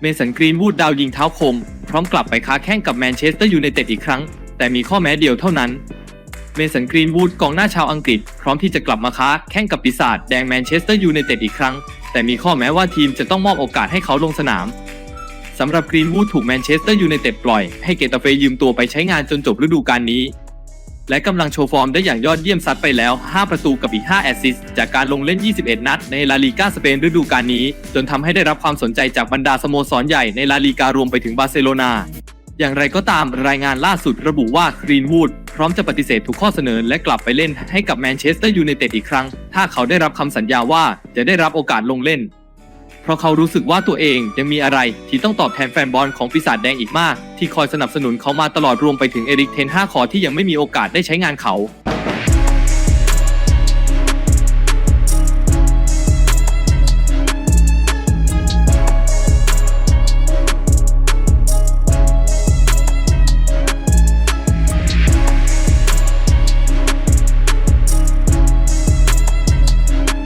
เมสันกรีนวูดดาวยิงเท้าคม พร้อมกลับไปค้าแข่งกับแมนเชสเตอร์ยูไนเต็ดอีกครั้ง แต่มีข้อแม้เดียวเท่านั้น เมสันกรีนวูดกองหน้าชาวอังกฤษ พร้อมที่จะกลับมาค้าแข่งกับปีศาจแดงแมนเชสเตอร์ยูไนเต็ดอีกครั้ง แต่มีข้อแม้ว่าทีมจะต้องมอบโอกาสให้เขาลงสนามสำหรับกรีนวูดถูกแมนเชสเตอร์ยูไนเต็ดปล่อยให้เกตาเฟย์ยืมตัวไปใช้งานจนจบฤดูกาลนี้ และกำลังโชว์ฟอร์มได้อย่างยอดเยี่ยมซัดไปแล้ว 5 ประตูกับอีก 5 แอสซิสต์จากการลงเล่น 21 นัด ในลาลีกาสเปนฤดูกาลนี้ จนทำให้ได้รับความสนใจจากบรรดาสโมสรใหญ่ในลาลีการวมไปถึงบาร์เซโลนา อย่างไรก็ตามรายงานล่าสุดระบุว่ากรีนวูดพร้อมจะปฏิเสธทุกข้อเสนอและกลับไปเล่นให้กับแมนเชสเตอร์ยูไนเต็ดอีกครั้ง ถ้าเขาได้รับคำสัญญาว่าจะได้รับโอกาสลงเล่น เพราะเขารู้สึกว่าตัวเองยังมีอะไรที่ต้องตอบแทนแฟนบอลของปีศาจแดงอีกมาก ที่คอยสนับสนุนเขามาตลอดรวมไปถึงเอริกเทนห้าคอที่ยังไม่มีโอกาสได้ใช้งานเขา